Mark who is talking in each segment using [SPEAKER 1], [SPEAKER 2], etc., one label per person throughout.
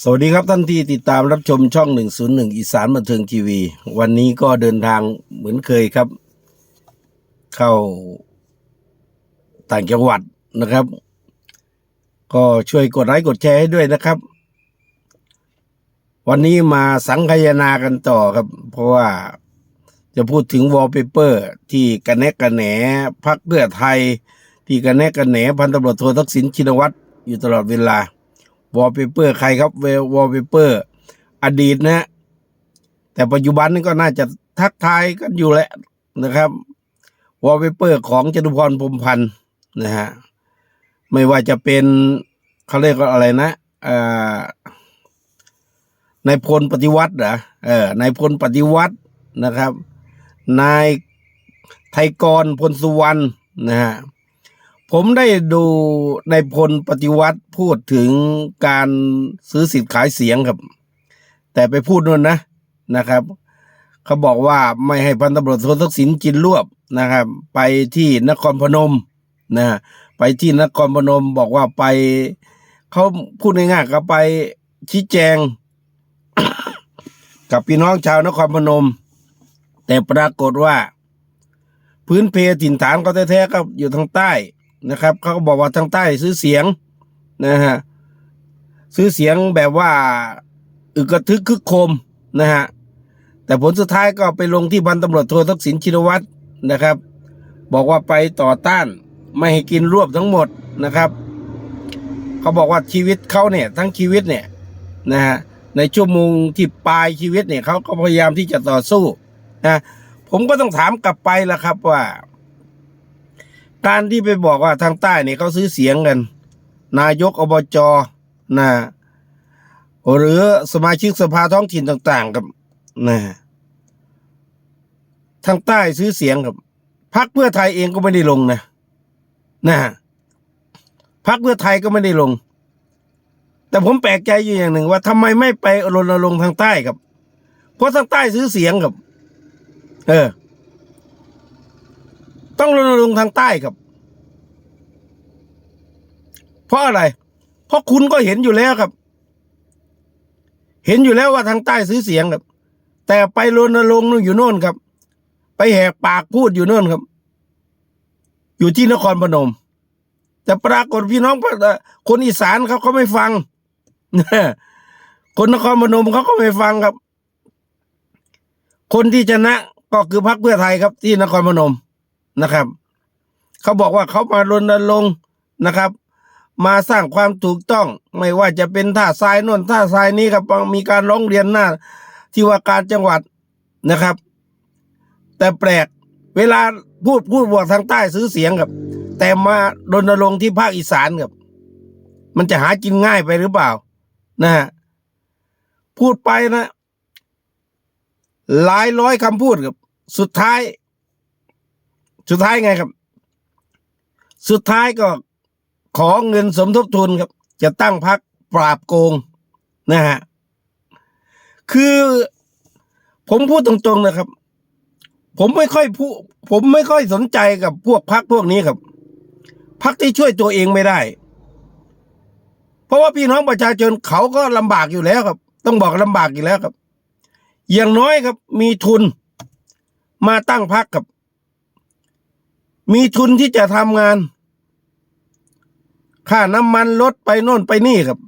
[SPEAKER 1] สวัสดีครับท่านที่ติดตามรับชมช่อง 101 อีสานบันเทิงทีวี วันนี้ก็เดินทางเหมือนเคยครับ เข้าต่างจังหวัดนะครับ ก็ช่วยกดไลค์กดแชร์ให้ด้วยนะครับ วันนี้มาสังคายนากันต่อครับ เพราะว่าจะพูดถึงวอลเปเปอร์ ที่กระแนกกระแหนพักเพื่อไทย ที่กระแนกกระแหนพันตำรวจโททักษิณชินวัตรอยู่ตลอดเวลา วอลเปเปอร์ใครครับวอลเปเปอร์อดีตนะแต่ปัจจุบันนี้ก็น่าจะทักทายกันอยู่แหละนะครับวอลเปเปอร์ของจตุพรพรมพันธ์นะฮะไม่ว่าจะเป็นเขาเรียกว่าอะไรนะอ่านายพลปฏิวัติเหรอเออนายพลปฏิวัตินะครับ นายไทยกรพลสุวรรณนะฮะ ผมได้ดูในพลปฏิวัติพูดถึงการซื้อสิทธิ์ขายเสียงครับ แต่ไปพูดนู่นนะนะครับ เขาบอกว่าไม่ให้พันตำรวจโททักษิณจินรวบนะครับ ไปที่นครพนมนะไปที่นครพนมบอกว่าไปเขาพูดง่ายๆก็ไปชี้แจง กับพี่น้องชาวนครพนม แต่ปรากฏว่า พื้นเพถิ่นฐานเขาแท้ๆก็อยู่ทางใต้ นะครับเขาก็บอกว่าทางใต้ซื้อเสียงนะฮะซื้อเสียงแบบว่าอึกกระทึกคึกโคมนะฮะแต่ผลสุดท้ายก็ไปลงที่พันตำรวจโททักษิณชินวัตรนะครับ บอกว่าไปต่อต้านไม่ให้กินรวบทั้งหมดนะครับ เขาบอกว่าชีวิตเขาเนี่ยทั้งชีวิตเนี่ยนะฮะในชั่วโมงที่ปลายชีวิตเนี่ยเขาก็พยายามที่จะต่อสู้นะผมก็ต้องถามกลับไปละครับว่า การที่ไปบอกว่าทางใต้เนี่ยเขาซื้อเสียงกัน นายกอบจนะหรือสมาชิกสภาท้องถิ่นต่าง ๆ กับนะทางใต้ซื้อเสียงกับพรรคเพื่อไทยเองก็ไม่ได้ลงนะนะพรรคเพื่อไทยก็ไม่ได้ลง แต่ผมแปลกใจอยู่อย่างหนึ่งว่าทำไมไม่ไปรณรงค์ทางใต้ครับ เพราะทางใต้ซื้อเสียงครับ เออ ต้องรณรงค์ทางใต้ครับ เพราะอะไร เพราะคุณก็เห็นอยู่แล้วครับ เห็นอยู่แล้วว่าทางใต้ซื้อเสียงครับ แต่ไปรณรงค์นู่นอยู่โน่นครับ ไปแหกปากพูดอยู่โน่นครับ อยู่ที่นครพนม แต่ปรากฏพี่น้องคนอีสานเขาเขาไม่ฟังคนนครพนมเขาก็ไม่ฟังครับ คนที่ชนะก็คือพรรคเพื่อไทยครับที่นครพนม นะครับ เขาบอกว่าเขามารณรงค์นะครับ มาสร้างความถูกต้องไม่ว่าจะเป็นท่าทรายน่นท่าทรายนี้ครับมีการร้องเรียนหน้าที่ว่าการจังหวัดนะครับ แต่แปลกเวลาพูดพูดบอกทางใต้ซื้อเสียงครับ แต่มารณรงค์ที่ภาคอีสานครับ มันจะหากินง่ายไปหรือเปล่า นะฮะพูดไปนะ หลายร้อยคำพูดครับ สุดท้าย สุดท้ายไงครับ สุดท้ายก็ขอเงินสมทบทุนครับ จะตั้งพักปราบโกงนะฮะคือผมพูดตรงๆนะครับ ผมไม่ค่อยพูผมไม่ค่อยสนใจกับพวกพักพวกนี้ครับพักที่ช่วยตัวเองไม่ได้ เพราะว่าพี่น้องประชาชนเขาก็ลำบากอยู่แล้วครับ ต้องบอกลำบากอยู่แล้วครับ อย่างน้อยครับ มีทุนมาตั้งพักครับ มีทุนที่จะทำงาน ค่าน้ำมันลดไปโน่นไปนี่ครับ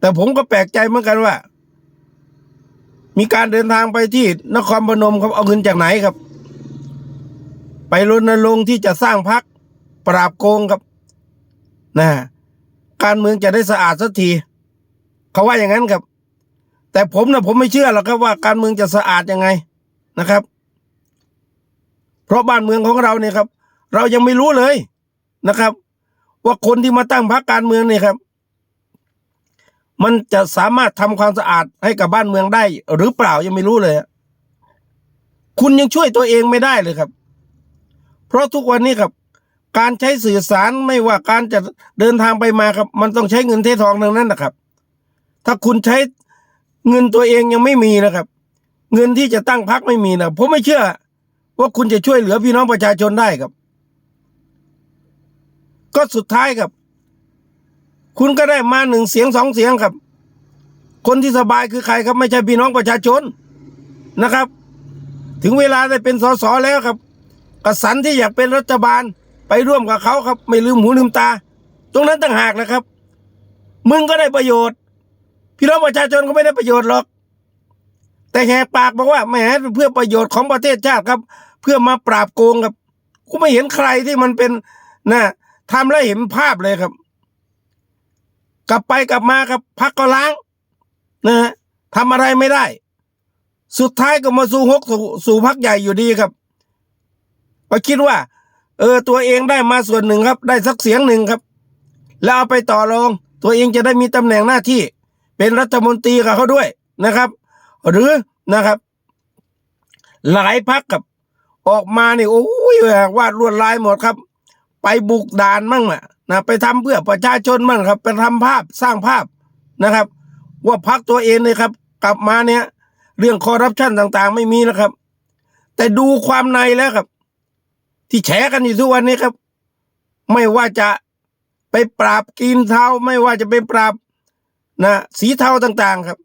[SPEAKER 1] แต่ผมก็แปลกใจเหมือนกันว่า มีการเดินทางไปที่นครพนมครับเอาเงินจากไหนครับ ไปรณรงค์ที่จะสร้างพักปราบโกงครับนะการเมืองจะได้สะอาดสักที เขาว่าอย่างนั้นครับ แต่ผมนะผมไม่เชื่อหรอกครับว่าการเมืองจะสะอาดยังไงนะครับ เพราะบ้านเมืองของเราเนี่ยครับ เรายังไม่รู้เลยนะครับ ว่าคนที่มาตั้งพรรคการเมืองเนี่ยครับ มันจะสามารถทำความสะอาดให้กับบ้านเมืองได้ หรือเปล่ายังไม่รู้เลย คุณยังช่วยตัวเองไม่ได้เลยครับ เพราะทุกวันนี้ครับ การใช้สื่อสารไม่ว่าการจะเดินทางไปมาครับ มันต้องใช้เงินเททองทั้งนั้นนะครับ ถ้าคุณใช้เงินตัวเองยังไม่มีนะครับ เงินที่จะตั้งพรรคไม่มีนะผมไม่เชื่อ ว่าคุณจะช่วยเหลือพี่น้องประชาชนได้ครับ ก็สุดท้ายครับ คุณก็ได้มาหนึ่งเสียงสองเสียงครับ คนที่สบายคือใครครับ ไม่ใช่พี่น้องประชาชนนะครับ ถึงเวลาได้เป็นสสแล้วครับกสันที่อยากเป็นรัฐบาลไปร่วมกับเขาครับ ไม่ลืมหูลืมตา ตรงนั้นต่างหากนะครับ มึงก็ได้ประโยชน์ พี่น้องประชาชนก็ไม่ได้ประโยชน์หรอก แต่แหกปากบอกว่าแหมเพื่อประโยชน์ของประเทศชาติครับ เพื่อมาปราบโกงครับกูไม่เห็นใครที่มันเป็นนะ ทำแล้วเห็นภาพเลยครับ กลับไปกลับมาครับ พักก็ล้างนะฮะทำอะไรไม่ได้ สุดท้ายก็มาสู่ฮกสู่สู่พักใหญ่อยู่ดีครับก็คิดว่า เออ ตัวเองได้มาส่วนหนึ่งครับ ได้สักเสียงหนึ่งครับ แล้วเอาไปต่อรอง ตัวเองจะได้มีตำแหน่งหน้าที่ เป็นรัฐมนตรีกับเขาด้วยนะครับ หรือนะครับ หลายพักกับออกมาเนี่โอ้ยวาดลวดลายหมดครับ ไปบุกด่านมั่งอะนะไปทำเพื่อประชาชนมั่งครับ ไปทำภาพสร้างภาพนะครับ ว่าพักตัวเองเลยครับ กลับมาเนี่ย เรื่องคอร์รัปชันต่างๆ ไม่มีแล้วครับ แต่ดูความในแล้วครับ ที่แฉกันอยู่ทุกวันนี้ครับ ไม่ว่าจะไปปราบกินเทาไม่ว่าจะไปปราบนะสีเทาต่าง ๆครับ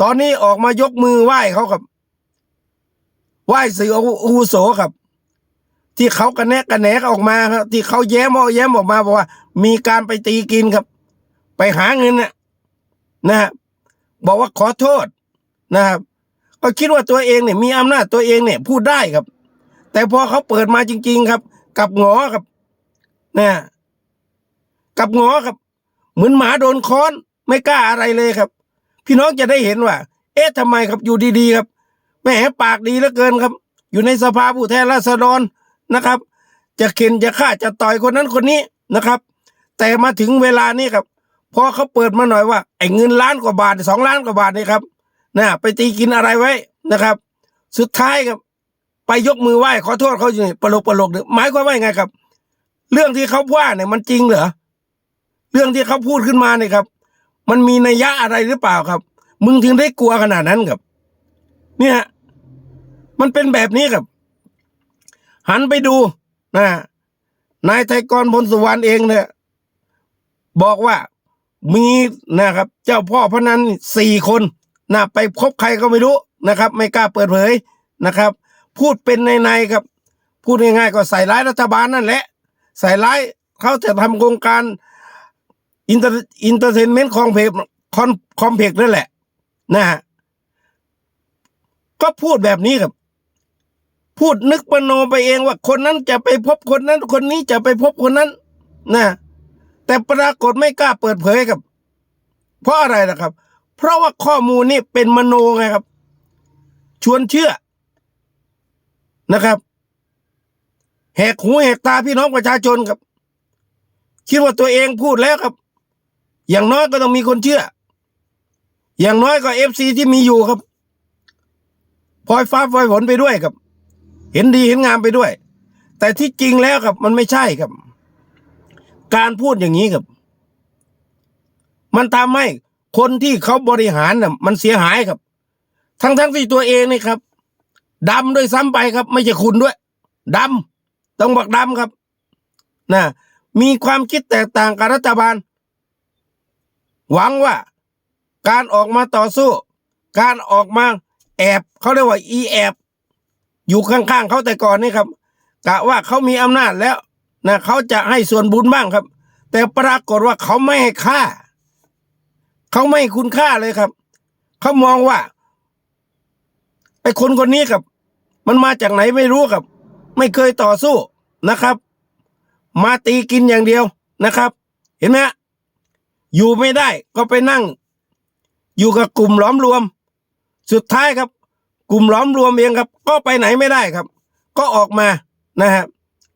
[SPEAKER 1] ตอนนี้ออกมายกมือไหว้เขาครับ ไหว้สื่ออาวุโสครับ ที่เขากระแนะกระแหนกออกมาครับ ที่เขาแย้มออกแย้มออกมาบอกว่า มีการไปตีกินครับ ไปหาเงินนะนะบอกว่าขอโทษนะครับ ก็คิดว่าตัวเองเนี่ยมีอำนาจตัวเองเนี่ยพูดได้ครับ แต่พอเขาเปิดมาจริง ๆครับ กับหงอครับนะกับหงอครับ เหมือนหมาโดนค้อนไม่กล้าอะไรเลยครับ พี่น้องจะได้เห็นว่า เอ๊ะทำไมครับอยู่ดีๆครับแหมปากดีเหลือเกินครับ อยู่ในสภาผู้แทนราษฎร นะครับ จะเข็นจะฆ่าจะต่อยคนนั้นคนนี้นะครับ แต่มาถึงเวลานี้ครับพอเขาเปิดมาหน่อยว่าไอ้เงินล้านกว่าบาทสองล้านกว่าบาทนี่ครับนะไปตีกินอะไรไว้นะครับ สุดท้ายครับ ไปยกมือไหว้ขอโทษเขาอยู่นี่ปลกปลกเนี่ยหมายความว่าไงครับ เรื่องที่เขาว่าเนี่ยมันจริงเหรอเรื่องที่เขาพูดขึ้นมาเนี่ยครับ มันมีนัยยะอะไรหรือเปล่าครับ มึงถึงได้กลัวขนาดนั้นครับ เนี่ย มันเป็นแบบนี้ครับ หันไปดูนะนายไทยกรพลสุวรรณเองเนี่ย บอกว่ามีนะครับ เจ้าพ่อพนันสี่คนนะไปพบใครก็ไม่รู้นะครับ ไม่กล้าเปิดเผยนะครับ พูดเป็นในในๆครับ พูดง่ายๆก็ใส่ร้ายรัฐบาลนั่นแหละ ใส่ร้ายเขาจะทำโครงการอินเตอร์อินเตอร์เทนเมนต์คอมเพกคอนคอมเพกนั่นแหละ นะฮะก็พูดแบบนี้ครับ พูดนึกปโนไปเองว่าคนนั้นจะไปพบคนนั้น คนนี้จะไปพบคนนั้นนะแต่ปรากฏไม่กล้าเปิดเผยครับ เพราะอะไรนะครับ เพราะว่าข้อมูลนี่เป็นมโนไงครับ ชวนเชื่อนะครับแหกหูแหกตาพี่น้องประชาชนครับ คิดว่าตัวเองพูดแล้วครับ อย่างน้อยก็ต้องมีคนเชื่อ อย่างน้อยก็เอฟซีที่มีอยู่ครับพลอยฟ้าพลอยฝนไปด้วยครับ เห็นดีเห็นงามไปด้วย แต่ที่จริงแล้วครับ มันไม่ใช่ครับ การพูดอย่างนี้ครับ มันทำให้คนที่เขาบริหารน่ะ มันเสียหายครับ ทั้งทั้งที่ตัวเองนี่ครับดำด้วยซ้ำไปครับ ไม่ใช่คุณด้วยดำต้องบอกดำครับนะมีความคิดแตกต่างกับรัฐบาล หวังว่าการออกมาต่อสู้ การออกมาแอบเขาเรียกว่าอีแอบ อยู่ข้างๆเขาแต่ก่อนนี่ครับกะว่าเขามีอำนาจแล้วนะเขาจะให้ส่วนบุญบ้างครับ แต่ปรากฏว่าเขาไม่ให้ค่า เขาไม่ให้คุณค่าเลยครับ เขามองว่าไอ้คนคนนี้ครับ มันมาจากไหนไม่รู้ครับ ไม่เคยต่อสู้นะครับ มาตีกินอย่างเดียวนะครับ เห็นไหมฮะอยู่ไม่ได้ก็ไปนั่ง อยู่กับกลุ่มหล้อมรวม สุดท้ายครับ กลุ่มล้อมรวมเองครับ ก็ไปไหนไม่ได้ครับ ก็ออกมานะฮะ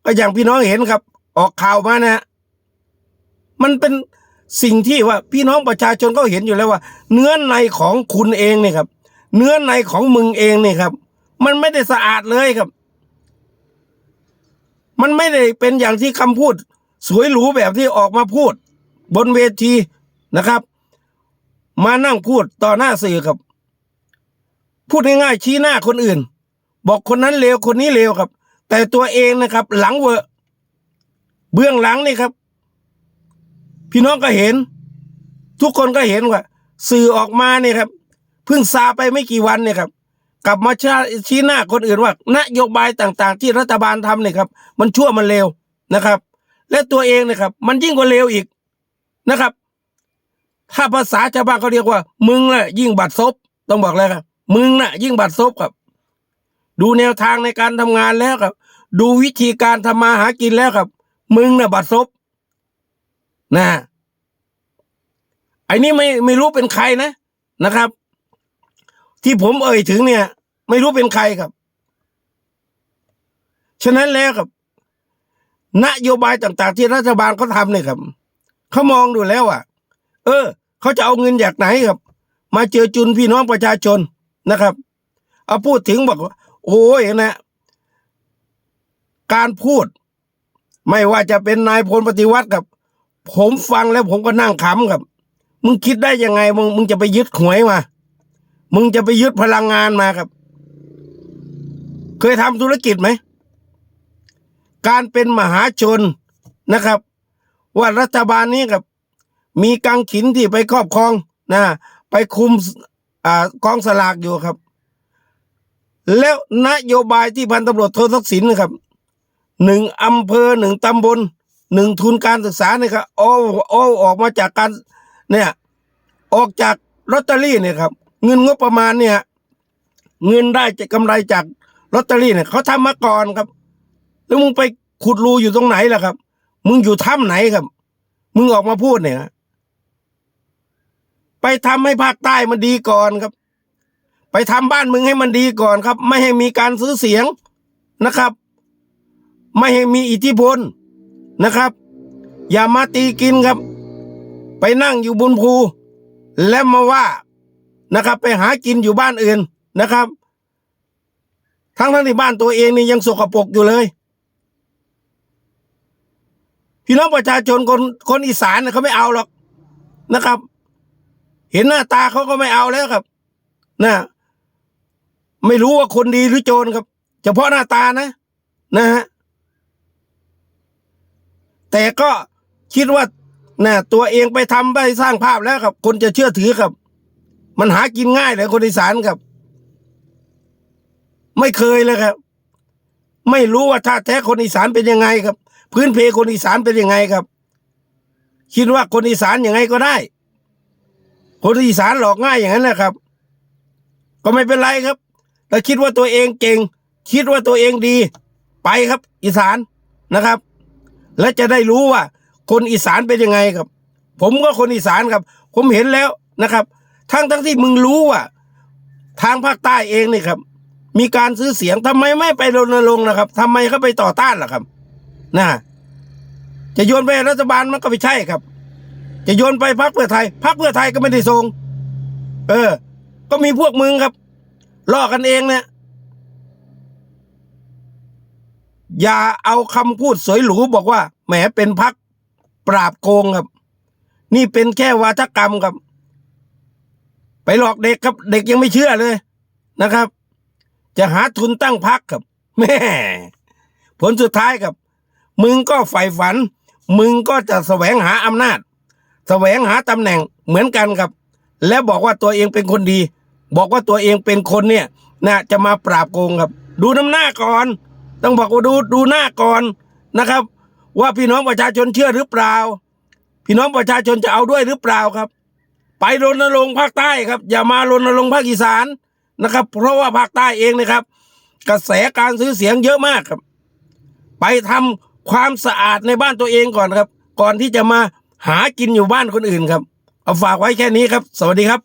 [SPEAKER 1] ก็อย่างพี่น้องเห็นครับ ออกข่าวมานะฮะมันเป็นสิ่งที่ว่าพี่น้องประชาชนก็เห็นอยู่แล้วว่า เนื้อในของคุณเองเนี่ยครับ เนื้อในของมึงเองเนี่ยครับ มันไม่ได้สะอาดเลยครับ มันไม่ได้เป็นอย่างที่คำพูด สวยหรูแบบที่ออกมาพูด บนเวทีนะครับ มานั่งพูดต่อหน้าสื่อครับ พูดง่ายๆชี้หน้าคนอื่น บอกคนนั้นเลวคนนี้เลวครับ แต่ตัวเองนะครับ หลังเวอะเบื้องหลังนี่ครับ พี่น้องก็เห็น ทุกคนก็เห็นว่า สื่อออกมาเนี่ยครับเพิ่งซาไปไม่กี่วันเนี่ยครับกลับมาช,ชี้หน้าคนอื่นว่านโยบายต่างๆ ที่รัฐบาลทำเนี่ยครับ มันชั่วมันเลวนะครับ และตัวเองเนี่ยครับ มันยิ่งกว่าเลวอีกนะครับ ถ้าภาษาชาวบ้านเขาเรียกว่า มึงน่ะยิ่งบัดซบต้องบอกเลยครับ มึงน่ะ ยิ่งบัดซบครับ ดูแนวทางในการทำงานแล้วครับ ดูวิธีการทำมาหากินแล้วครับ มึงน่ะบัดซบนะไอ้นี่ไม่ไม่รู้เป็นใครนะนะครับ ที่ผมเอ่ยถึงเนี่ย ไม่รู้เป็นใครครับ ฉะนั้นแล้วครับ นโยบายต่างๆ ที่รัฐบาลเขาทำเนี่ยครับเขามองดูแล้วอะ เออเขาจะเอาเงินจากไหนครับ มาเจอจุนพี่น้องประชาชน นะครับ เอาพูดถึงบอกว่า โอ้ยนะ การพูด ไม่ว่าจะเป็นนายพลปฏิวัติครับ ผมฟังแล้วผมก็นั่งขำครับ มึงคิดได้ยังไง มึงมึงจะไปยึดหวยมา มึงจะไปยึดพลังงานมาครับ เคยทำธุรกิจไหม การเป็นมหาชนนะครับ ว่ารัฐบาลนี้ครับ มีกังขินที่ไปครอบครองนะไปคุม อ่ากองสลากอยู่ครับ แล้วนโยบายที่พันตำรวจโททักษิณนะครับหนึ่งอำเภอหนึ่งตำบลหนึ่งทุนการศึกษาเนี่ยครับโอ้โอ้ออกมาจากการเนี่ย ออกจากลอตเตอรี่เนี่ยครับ เงินงบประมาณเนี่ย เงินได้จากำไรจากลอตเตอรี่เนี่ยเขาทำมาก่อนครับ แล้วมึงไปขุดรูอยู่ตรงไหนล่ะครับ มึงอยู่ถ้ำไหนครับ มึงออกมาพูดเนี่ย ไปทำให้ภาคใต้มันดีก่อนครับ ไปทำบ้านมึงให้มันดีก่อนครับ ไม่ให้มีการซื้อเสียงนะครับ ไม่ให้มีอิทธิพลนะครับ อย่ามาตีกินครับ ไปนั่งอยู่บนภู แล้วมาว่านะครับ ไปหากินอยู่บ้านอื่นนะครับ ทั้งทั้งที่บ้านตัวเองนี่ยังสกปรกอยู่เลยพี่น้องประชาชนคนคนอีสานเขาไม่เอาหรอกนะครับ เห็นหน้าตาเขาก็ไม่เอาแล้วครับนะไม่รู้ว่าคนดีหรือโจรครับ เฉพาะหน้าตานะ นะฮะแต่ก็คิดว่านะตัวเองไปทำไปสร้างภาพแล้วครับ คนจะเชื่อถือครับ มันหากินง่ายเลยคนอีสานครับ ไม่เคยเลยครับ ไม่รู้ว่าท่าแท้คนอีสานเป็นยังไงครับ พื้นเพคนอีสานเป็นยังไงครับ คิดว่าคนอีสานยังไงก็ได้ คนอีสานหลอกง่ายอย่างนั้นแหละครับ ก็ไม่เป็นไรครับแต่คิดว่าตัวเองเก่ง คิดว่าตัวเองดี ไปครับ อีสานนะครับ และจะได้รู้ว่า คนอีสานเป็นยังไงครับ ผมก็คนอีสานครับ ผมเห็นแล้วนะครับ ทั้งทั้งที่มึงรู้ว่า ทางภาคใต้เองนี่ครับ มีการซื้อเสียงทำไมไม่ไปรณรงค์นะครับทำไมเขาไปต่อต้านล่ะครับนะจะโยนไปรัฐบาลมันก็ไม่ใช่ครับ จะโยนไปพรรคเพื่อไทยพรรคเพื่อไทยก็ไม่ได้ส่งเออ ก็มีพวกมึงครับล่อกันเองเนี่ยอย่าเอาคำพูดสวยหรูบอกว่าแหมเป็นพักปราบโกงครับ นี่เป็นแค่วาทกรรมครับ ไปหลอกเด็กครับ เด็กยังไม่เชื่อเลยนะครับ จะหาทุนตั้งพักครับแม่ผลสุดท้ายครับ มึงก็ใฝ่ฝัน มึงก็จะแสวงหาอำนาจ แสวงหาตำแหน่งเหมือนกันครับ และบอกว่าตัวเองเป็นคนดี บอกว่าตัวเองเป็นคนเนี่ยนะจะมาปราบโกงครับ ดูน้ำหน้าก่อน ต้องบอกว่าดูดูหน้าก่อนนะครับ ว่าพี่น้องประชาชนเชื่อหรือเปล่า พี่น้องประชาชนจะเอาด้วยหรือเปล่าครับ ไปรณรงค์ภาคใต้ครับ อย่ามารณรงค์ภาคอีสานนะครับ เพราะว่าภาคใต้เองนะครับ กระแสการซื้อเสียงเยอะมากครับ ไปทำความสะอาดในบ้านตัวเองก่อนครับ ก่อนที่จะมา หากินอยู่บ้านคนอื่นครับ เอาฝากไว้แค่นี้ครับ สวัสดีครับ